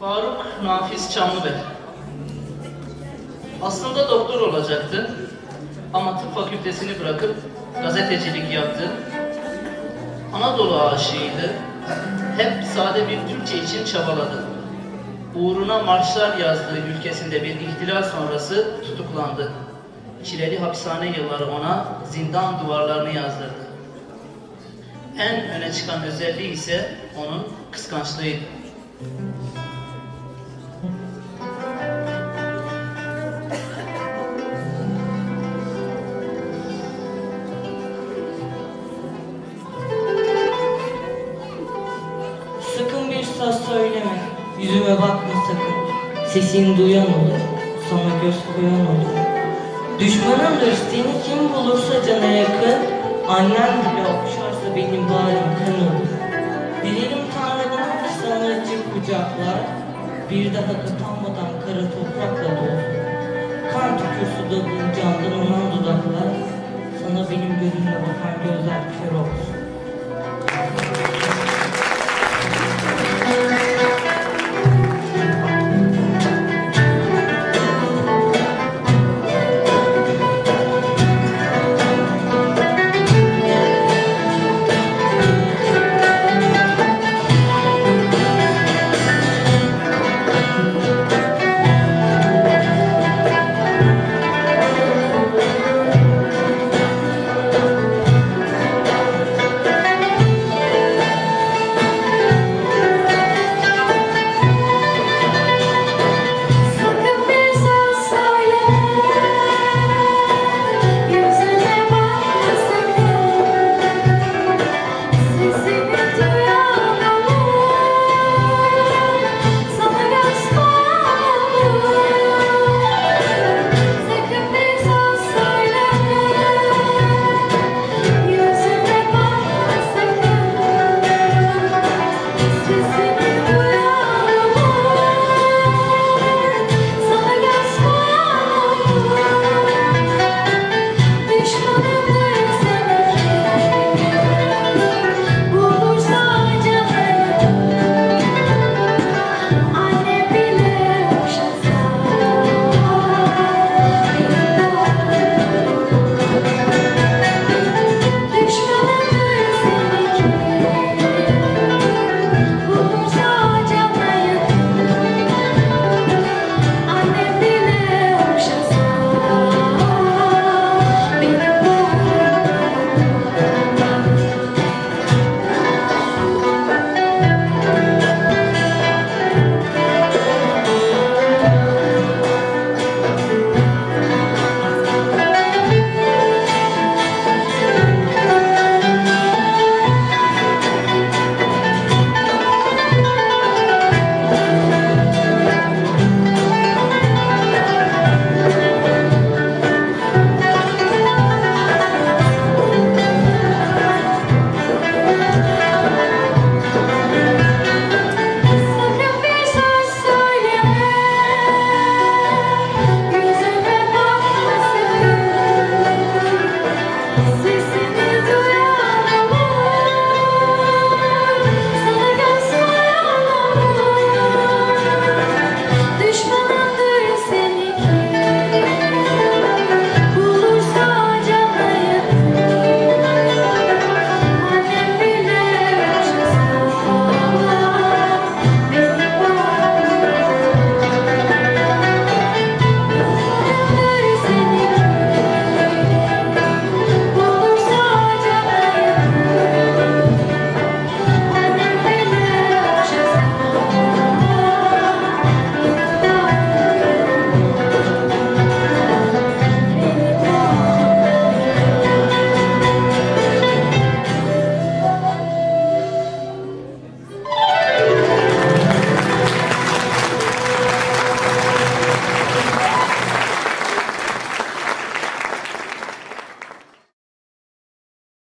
Faruk Nafiz Çamlıbel. Aslında doktor olacaktı. Ama tıp fakültesini bırakıp gazetecilik yaptı. Anadolu aşığıydı. Hep sade bir Türkçe için çabaladı. Uğruna marşlar yazdığı ülkesinde bir ihtilal sonrası tutuklandı. Çileli hapishane yılları ona zindan duvarlarını yazdırdı. En öne çıkan özelliği ise onun kıskançlığıydı. Söz söyleme, yüzüme bakma sakın. Sesini duyan olur, sana göz koyan olur. Düşmanındır seni kim bulursa cana yakın, annen bile okşarsa benim bağrım kan olur. Dilerim Tanrı'dan sana açık kucaklar, bir daha kapanmadan kara toprakla dolsun. Kan tükürsü dağın candan anan dudaklar, sana benim gözümle bakan gözler kör olsun. never